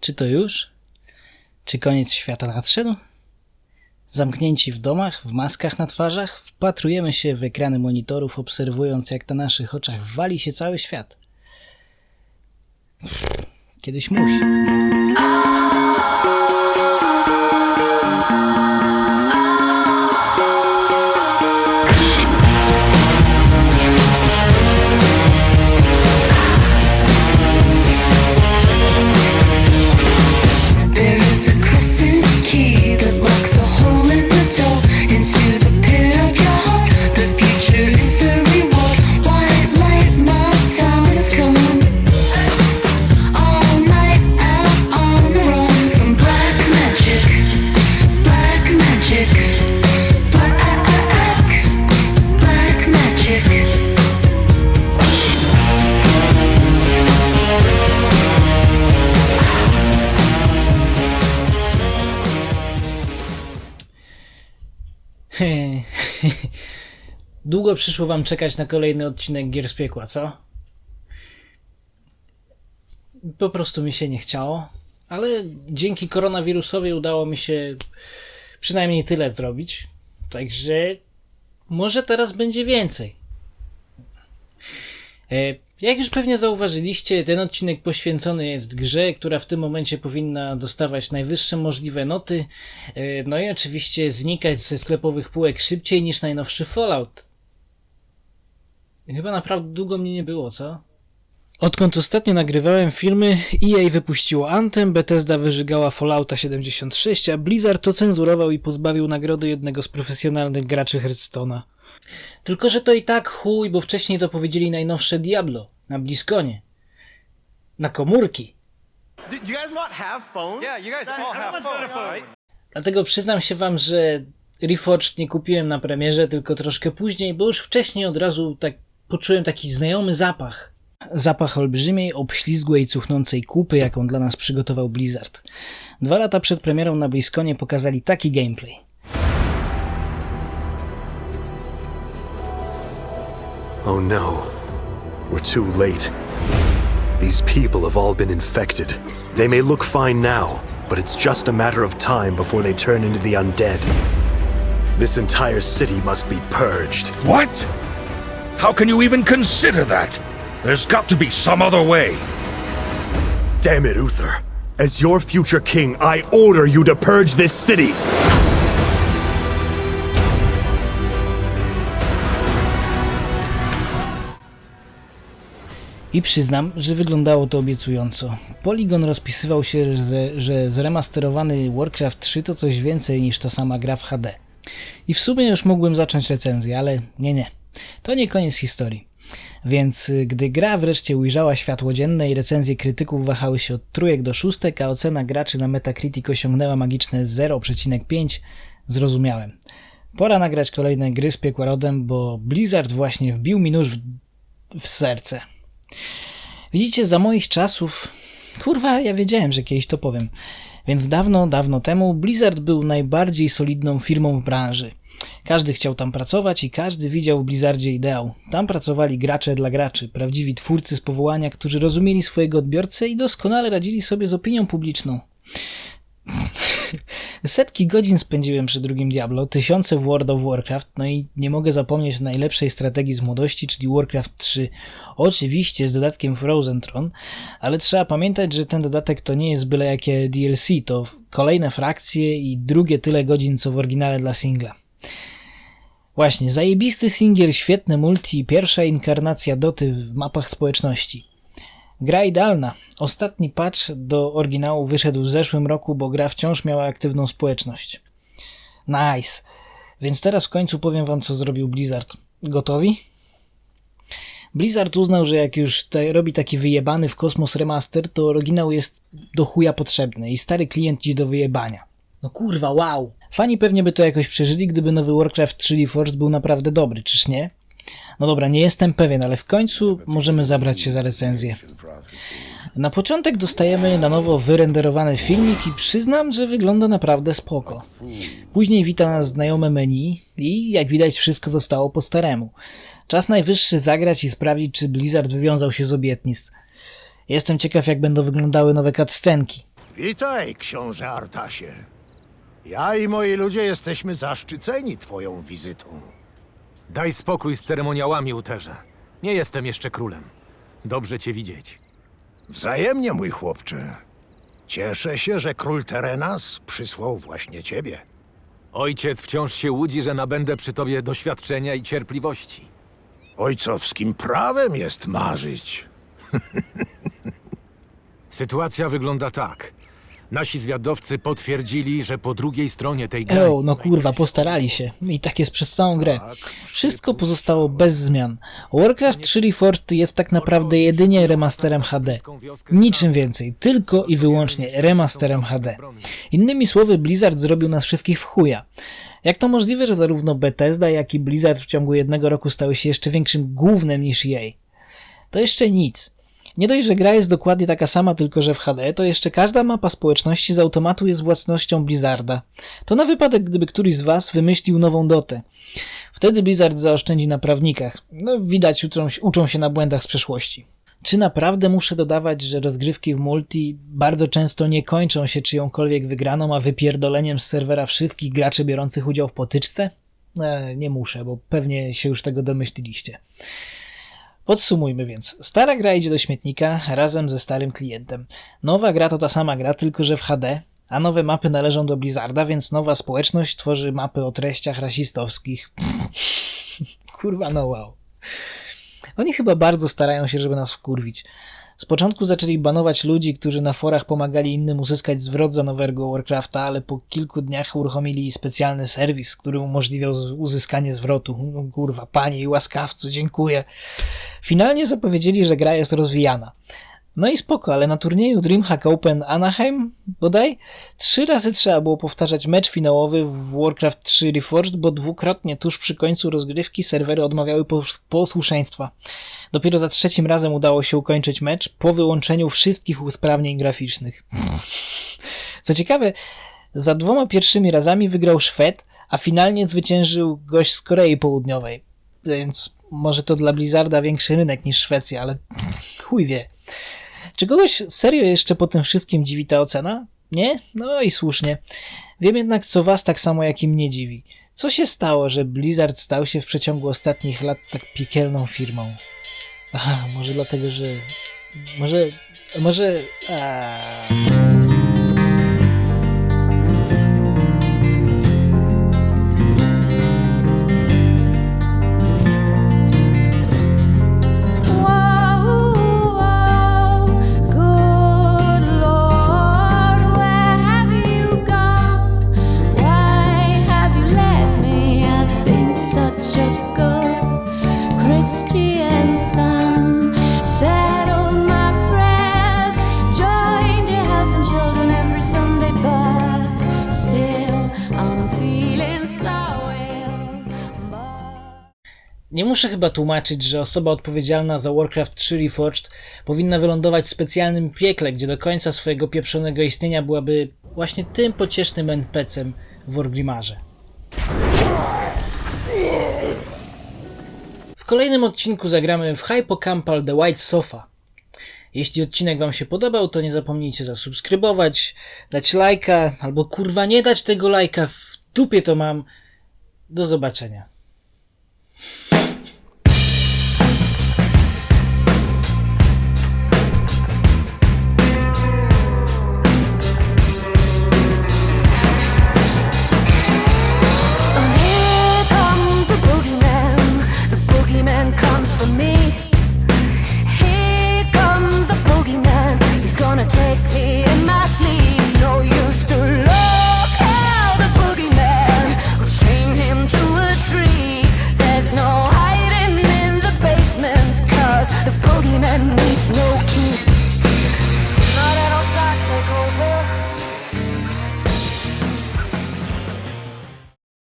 Czy to już? Czy koniec świata nadszedł? Zamknięci w domach, w maskach na twarzach, wpatrujemy się w ekrany monitorów, obserwując jak na naszych oczach wali się cały świat. Kiedyś musi. Długo przyszło wam czekać na kolejny odcinek Gier z Piekła, co? Po prostu mi się nie chciało, ale dzięki koronawirusowi udało mi się przynajmniej tyle zrobić. Także może teraz będzie więcej. Jak już pewnie zauważyliście, ten odcinek poświęcony jest grze, która w tym momencie powinna dostawać najwyższe możliwe noty, e, no i oczywiście znikać ze sklepowych półek szybciej niż najnowszy Fallout. Chyba naprawdę długo mnie nie było, co? Odkąd ostatnio nagrywałem filmy, EA wypuściło Anthem, Bethesda wyżygała Fallouta 76, a Blizzard to cenzurował i pozbawił nagrody jednego z profesjonalnych graczy Hearthstone'a. Tylko, że to i tak chuj, bo wcześniej zapowiedzieli najnowsze Diablo na Bliskonie. Na komórki. Dlatego przyznam się wam, że Reforged nie kupiłem na premierze, tylko troszkę później, bo już wcześniej od razu tak poczułem taki znajomy zapach. Zapach olbrzymiej, obślizgłej, cuchnącej kupy, jaką dla nas przygotował Blizzard. Dwa lata przed premierą na Bliskonie pokazali taki gameplay. Oh no. We're too late. These people have all been infected. They may look fine now, but it's just a matter of time before they turn into the undead. This entire city must be purged. What? How can you even consider that? There's got to be some other way. Damn it, Uther. As your future king, I order you to purge this city! I przyznam, że wyglądało to obiecująco. Polygon rozpisywał się, że, że zremasterowany Warcraft 3 to coś więcej niż ta sama gra w HD. I w sumie już mógłbym zacząć recenzję, ale nie, nie. To nie koniec historii. Więc y, gdy gra wreszcie ujrzała światło dzienne i recenzje krytyków wahały się od trójek do szóstek, a ocena graczy na Metacritic osiągnęła magiczne 0,5, zrozumiałem. Pora nagrać kolejne gry z piekła rodem, bo Blizzard właśnie wbił mi nóż w, w serce. Widzicie, za moich czasów. Kurwa, ja wiedziałem, że kiedyś to powiem. Więc dawno, dawno temu Blizzard był najbardziej solidną firmą w branży. Każdy chciał tam pracować i każdy widział w Blizzardzie ideał. Tam pracowali gracze dla graczy, prawdziwi twórcy z powołania, którzy rozumieli swojego odbiorcę i doskonale radzili sobie z opinią publiczną. Setki godzin spędziłem przy drugim Diablo, tysiące w World of Warcraft, no i nie mogę zapomnieć o najlepszej strategii z młodości, czyli Warcraft 3. Oczywiście z dodatkiem Frozen Throne, ale trzeba pamiętać, że ten dodatek to nie jest byle jakie DLC, to kolejne frakcje i drugie tyle godzin co w oryginale dla singla. Właśnie, zajebisty singiel, świetne multi, pierwsza inkarnacja Doty w mapach społeczności. Gra idealna. Ostatni patch do oryginału wyszedł w zeszłym roku, bo gra wciąż miała aktywną społeczność. Nice. Więc teraz w końcu powiem wam, co zrobił Blizzard. Gotowi? Blizzard uznał, że jak już te, robi taki wyjebany w kosmos remaster, to oryginał jest do chuja potrzebny i stary klient ci do wyjebania. No kurwa, wow! Fani pewnie by to jakoś przeżyli, gdyby nowy Warcraft 3 Forged był naprawdę dobry, czyż nie? No dobra, nie jestem pewien, ale w końcu możemy zabrać się za recenzję. Na początek dostajemy na nowo wyrenderowany filmik i przyznam, że wygląda naprawdę spoko. Później wita nas znajome menu i jak widać wszystko zostało po staremu. Czas najwyższy zagrać i sprawdzić, czy Blizzard wywiązał się z obietnic. Jestem ciekaw, jak będą wyglądały nowe cutscenki. Witaj, książę Artasie. Ja i moi ludzie jesteśmy zaszczyceni twoją wizytą. Daj spokój z ceremoniałami, Uterze. Nie jestem jeszcze królem. Dobrze cię widzieć. Wzajemnie, mój chłopcze. Cieszę się, że król Terenas przysłał właśnie ciebie. Ojciec wciąż się łudzi, że nabędę przy tobie doświadczenia i cierpliwości. Ojcowskim prawem jest marzyć. Sytuacja wygląda tak. Nasi zwiadowcy potwierdzili, że po drugiej stronie tej granicy... Eł, no kurwa, postarali się. I tak jest przez całą grę. Wszystko pozostało bez zmian. Warcraft 3 Reforged jest tak naprawdę jedynie remasterem HD. Niczym więcej, tylko i wyłącznie remasterem HD. Innymi słowy, Blizzard zrobił nas wszystkich w chuja. Jak to możliwe, że zarówno Bethesda, jak i Blizzard w ciągu jednego roku stały się jeszcze większym gównem niż EA? To jeszcze nic. Nie dość, że gra jest dokładnie taka sama, tylko że w HD, to jeszcze każda mapa społeczności z automatu jest własnością Blizzarda. To na wypadek, gdyby któryś z Was wymyślił nową dotę. Wtedy Blizzard zaoszczędzi na prawnikach. No, widać, uczą, uczą się na błędach z przeszłości. Czy naprawdę muszę dodawać, że rozgrywki w multi bardzo często nie kończą się czyjąkolwiek wygraną, a wypierdoleniem z serwera wszystkich graczy biorących udział w potyczce? E, nie muszę, bo pewnie się już tego domyśliliście. Podsumujmy więc. Stara gra idzie do śmietnika razem ze starym klientem. Nowa gra to ta sama gra, tylko że w HD, a nowe mapy należą do Blizzarda, więc nowa społeczność tworzy mapy o treściach rasistowskich. Kurwa, no wow. Oni chyba bardzo starają się, żeby nas wkurwić. Z początku zaczęli banować ludzi, którzy na forach pomagali innym uzyskać zwrot za nowego Warcrafta, ale po kilku dniach uruchomili specjalny serwis, który umożliwiał uzyskanie zwrotu. No, kurwa, panie i dziękuję. Finalnie zapowiedzieli, że gra jest rozwijana. No i spoko, ale na turnieju DreamHack Open Anaheim bodaj trzy razy trzeba było powtarzać mecz finałowy w Warcraft 3 Reforged, bo dwukrotnie tuż przy końcu rozgrywki serwery odmawiały pos- posłuszeństwa. Dopiero za trzecim razem udało się ukończyć mecz po wyłączeniu wszystkich usprawnień graficznych. Co ciekawe, za dwoma pierwszymi razami wygrał Szwed, a finalnie zwyciężył gość z Korei Południowej. Więc może to dla Blizzarda większy rynek niż Szwecja, ale chuj wie. Czy kogoś serio jeszcze po tym wszystkim dziwi ta ocena? Nie? No i słusznie. Wiem jednak, co was tak samo jak i mnie dziwi. Co się stało, że Blizzard stał się w przeciągu ostatnich lat tak piekielną firmą? Aha, może dlatego, że... Może... Może... A... muszę chyba tłumaczyć, że osoba odpowiedzialna za Warcraft 3 Reforged powinna wylądować w specjalnym piekle, gdzie do końca swojego pieprzonego istnienia byłaby właśnie tym pociesznym NPC-em w Wargrimarze. W kolejnym odcinku zagramy w Hypocampal The White Sofa. Jeśli odcinek Wam się podobał, to nie zapomnijcie zasubskrybować, dać lajka, albo kurwa nie dać tego lajka, w dupie to mam. Do zobaczenia.